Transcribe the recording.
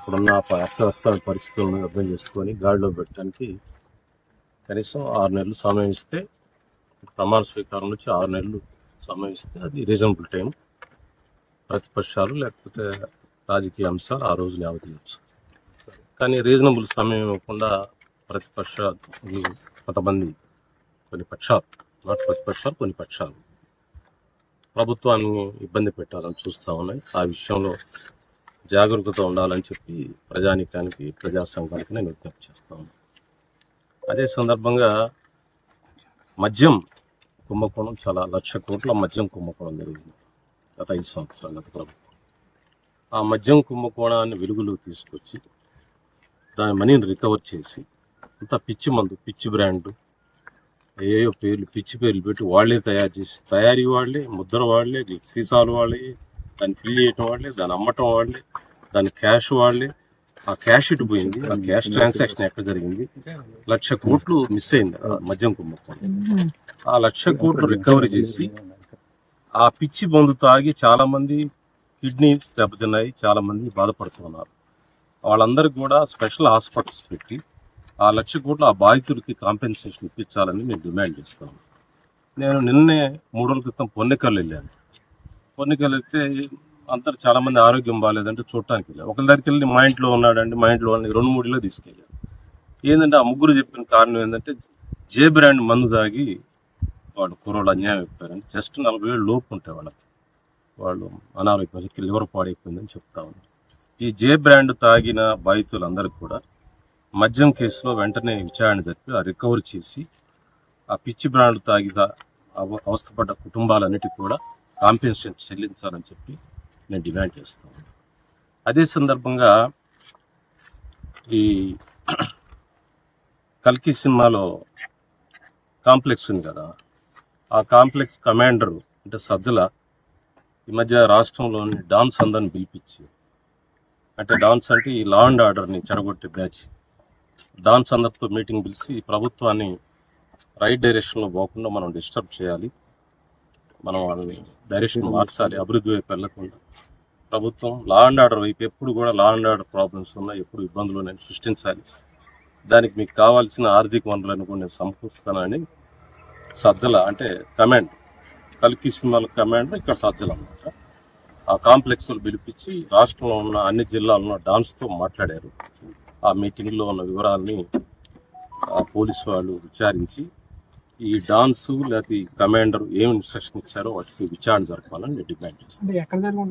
ఇప్పుడున్న ప- అస్తవ్యస్త పరిస్థితులను అర్థం చేసుకొని గాడిలో పెట్టడానికి కనీసం ఆరు నెలలు సమయం ఇస్తే ప్రమాణ స్వీకారం నుంచి ఆరు నెలలు సమయం ఇస్తే అది రీజనబుల్ టైం ప్రతిపక్షాలు లేకపోతే రాజకీయ అంశాలు ఆ రోజు లేవదీయచ్చు కానీ రీజనబుల్ సమయం ఇవ్వకుండా ప్రతిపక్షాలు కొంతమంది కొన్ని పక్షాలు నాట్ ప్రతిపక్షాలు కొన్ని పక్షాలు ప్రభుత్వాన్ని ఇబ్బంది పెట్టాలని చూస్తూ ఉన్నాయి. ఆ విషయంలో జాగరూకత ఉండాలని చెప్పి ప్రజానీకానికి ప్రజా సంఘానికి నేను విజ్ఞప్తి చేస్తాను అదే సందర్భంగా మద్యం కుంభకోణం చాలా లక్ష కోట్ల మద్యం కుంభకోణం జరిగింది గత ఐదు సంవత్సరాలు గత ప్రభుత్వం. ఆ మద్యం కుంభకోణాన్ని వెలుగులోకి తీసుకొచ్చి దాని మనీని రికవర్ చేసి అంతా పిచ్చి మందు పిచ్చి బ్రాండ్ ఏయో పేర్లు పిచ్చి పేర్లు పెట్టి వాళ్ళే తయారు చేసి తయారీ వాళ్ళే ముద్ర వాళ్ళే సీసాలు వాళ్ళే దాన్ని ఫిల్ చేయటం వాళ్ళే దాన్ని అమ్మటం వాళ్ళే దాని క్యాష్ వాళ్ళే ఆ క్యాష్ ఇటు పోయింది ఆ క్యాష్ ట్రాన్సాక్షన్ ఎక్కడ జరిగింది? లక్ష కోట్లు మిస్ అయింది మద్యం కుంభకోణం. ఆ లక్ష కోట్లు రికవరీ చేసి ఆ పిచ్చి మందు తాగి చాలా మంది కిడ్నీస్ దెబ్బతిన్నాయి చాలా మంది బాధపడుతున్నారు. వాళ్ళందరికీ కూడా స్పెషల్ హాస్పిటల్స్ పెట్టి ఆ లక్ష కోట్లు ఆ బాధితులకి కాంపెన్సేషన్ ఇప్పించాలని నేను డిమాండ్ చేస్తాను నేను నిన్నే మూడు రోజుల క్రితం పొన్నికల్ వెళ్ళాను. పొన్నికల్ వెళ్తే అందరు చాలా మంది ఆరోగ్యం బాగాలేదంటే చూడటానికి వెళ్ళారు. ఒకరి దగ్గరికి వెళ్ళి మా ఇంట్లో ఉన్నాడండి మా ఇంట్లో వాళ్ళని రెండు మూడులో తీసుకెళ్ళారు. ఏంటంటే ఆ ముగ్గురు చెప్పిన కారణం ఏంటంటే జే బ్రాండ్ మందు తాగి వాళ్ళు కుర్రోళ్ళు అన్యాయం అయిపోయారని జస్ట్ నలభై ఏళ్ళు లోపు ఉంటాయి వాళ్ళకి. వాళ్ళు అనారోగ్యం వచ్చి లివర్ పాడైపోయిందని చెప్తా ఉన్నారు. ఈ జే బ్రాండ్ తాగిన బాధితులందరికీ కూడా మద్యం కేసులో వెంటనే విచారణ జరిపి ఆ రికవర్ చేసి ఆ పిచ్చి బ్రాండ్ తాగి అవస్థపడ్డ కుటుంబాలన్నిటికీ కూడా కాంపెన్సేషన్ చెల్లించాలని చెప్పి నేను డిమాండ్ చేస్తాను అదే సందర్భంగా ఈ కల్కి సినిమాలో కాంప్లెక్స్ ఉంది కదా ఆ కాంప్లెక్స్ కమాండర్ అంటే సజ్జల ఈ మధ్య రాష్ట్రంలోని డాన్స్ అందరిని పిలిపించి అంటే డాన్స్ అంటే ఈ లా అండ్ ఆర్డర్ని చెడగొట్టే బ్యాచ్ డాన్స్ అందరితో మీటింగ్ పిలిచి ప్రభుత్వాన్ని రైట్ డైరెక్షన్లో పోకుండా మనం డిస్టర్బ్ చేయాలి. మనం వాళ్ళని డైరెక్షన్ మార్చాలి అభివృద్ధి వైపు వెళ్ళకుండా. ప్రభుత్వం లా అండ్ ఆర్డర్ వైపు ఎప్పుడు కూడా లా అండ్ ఆర్డర్ ప్రాబ్లమ్స్ ఉన్నాయి ఎప్పుడు ఇబ్బందులు నేను సృష్టించాలి. దానికి మీకు కావాల్సిన ఆర్థిక వనరులను కూడా నేను సమకూరుస్తానని సజ్జల అంటే కమాండ్ కల్కి సినిమాల కమాండ్ ఇక్కడ సజ్జల అన్నమాట. ఆ కాంప్లెక్స్లు పిలిపించి రాష్ట్రంలో ఉన్న అన్ని జిల్లాల్లో డాన్స్తో మాట్లాడారు. ఆ మీటింగ్లో ఉన్న వివరాల్ని ఆ పోలీసు వాళ్ళు విచారించి ఈ డాన్స్ లేకపోతే ఈ కమాండర్ ఏం ఇన్స్ట్రక్షన్ ఇచ్చారో వాటికి విచారణ జరపాలని నేను డిమాండ్ చేస్తాను